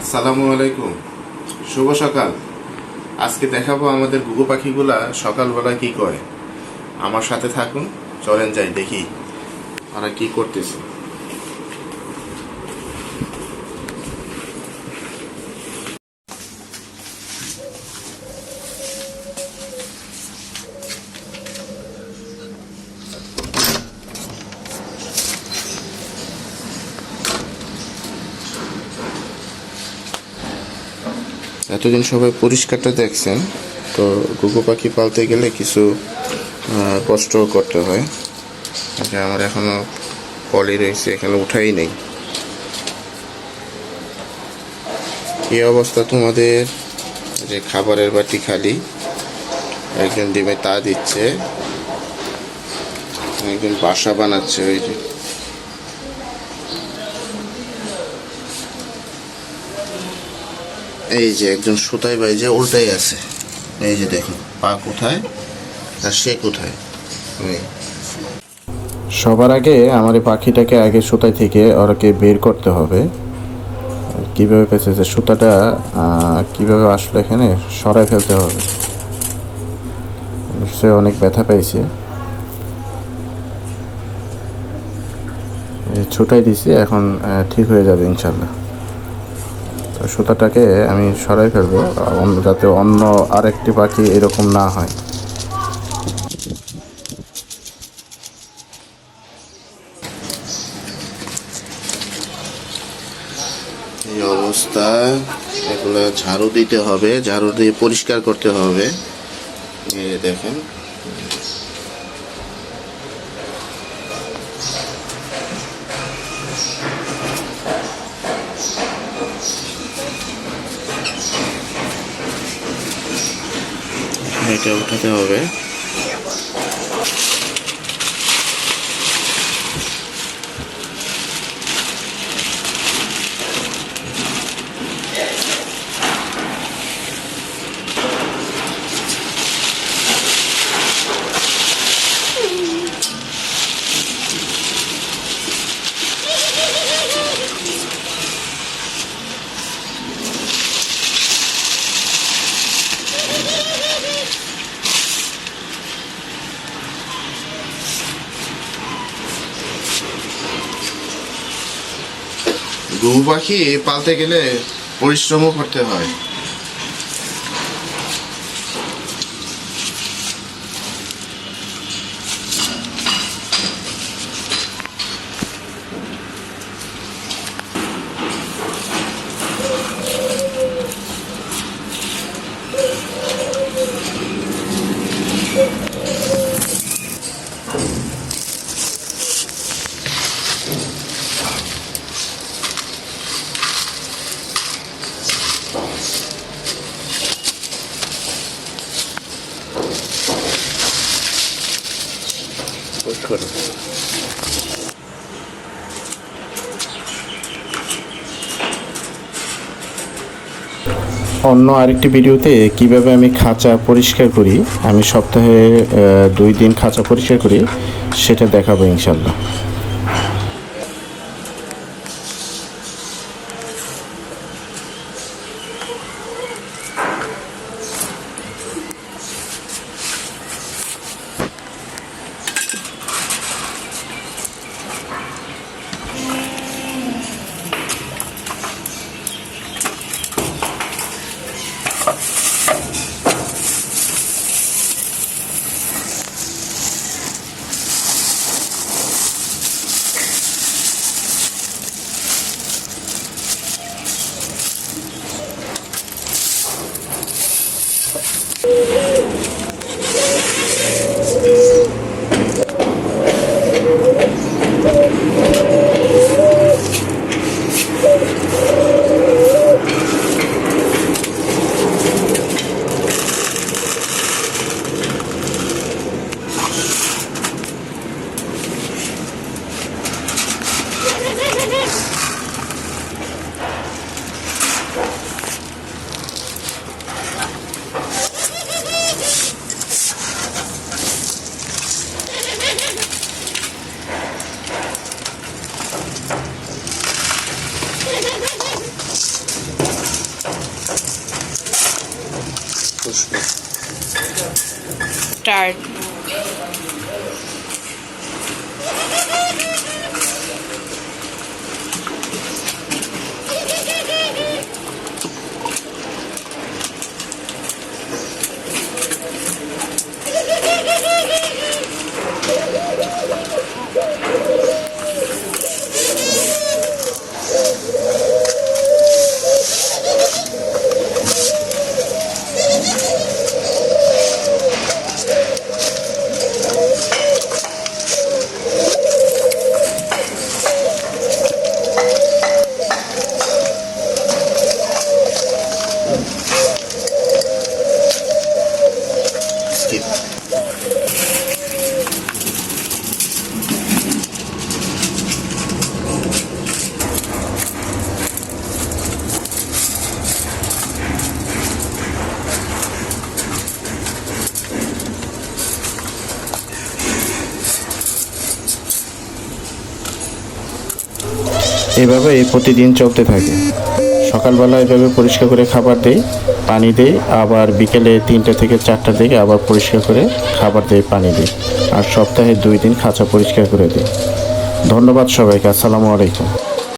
আসসালামু আলাইকুম। শুভ সকাল। আজকে দেখাবো আমাদের গুগু পাখিগুলা সকালবেলা কি করে। আমার সাথে থাকুন, চলেন যাই দেখি ওরা কি করতেছে। এতদিন সবাই পরিষ্কারটা দেখছেন, তো গুগু পাখি পালতে গেলে কিছু কষ্ট করতে হয়। আচ্ছা আমার এখনও পলি রয়েছে, এখানে উঠাই নেই। কি অবস্থা তোমাদের, যে খাবারের বাটি খালি, একজন ডিমে তা দিচ্ছে, একজন বাসা বানাচ্ছে ওই যে। এই যে একজন সুতাই ভাই যে উল্টাই আছে। এই যে দেখুন, পা কোথায় আর সে কোথায়? সবার আগে আমার এই পাখিটাকে আগে সুতাই থেকে ওরাকে বের করতে হবে। কীভাবে যে সুতাটা কীভাবে আসলে এখানে, সরাই ফেলতে হবে। সে অনেক ব্যথা এই ছুটাই দিছি, এখন ঠিক হয়ে যাবে ইনশাল্লাহ। সুতাটাকে আমি সরাই ফেলব যাতে অন্য আরেকটি পাখি এরকম না হয়। এই অবস্থা এগুলো ঝাড়ু দিতে হবে, ঝাড়ু দিয়ে পরিষ্কার করতে হবে। দেখেন। এটা উঠাতে হবে। গরু পাখি পালতে গেলে পরিশ্রমও করতে হয়। করো। অন্য আরেকটি ভিডিওতে কীভাবে আমি খাঁচা পরিষ্কার করি, আমি সপ্তাহে দুই দিন খাঁচা পরিষ্কার করি, সেটা দেখাবো ইনশাল্লাহ স্টার্ট এভাবে প্রতিদিন চলতে থাকে। সকালবেলা এভাবে পরিষ্কার করে খাবার দেই, পানি দেই, আবার বিকেলে তিনটা থেকে চারটা থেকে আবার পরিষ্কার করে খাবার দেই, পানি দিই, আর সপ্তাহে দুই দিন খাঁচা পরিষ্কার করে দিই। ধন্যবাদ সবাইকে, আসসালামু আলাইকুম।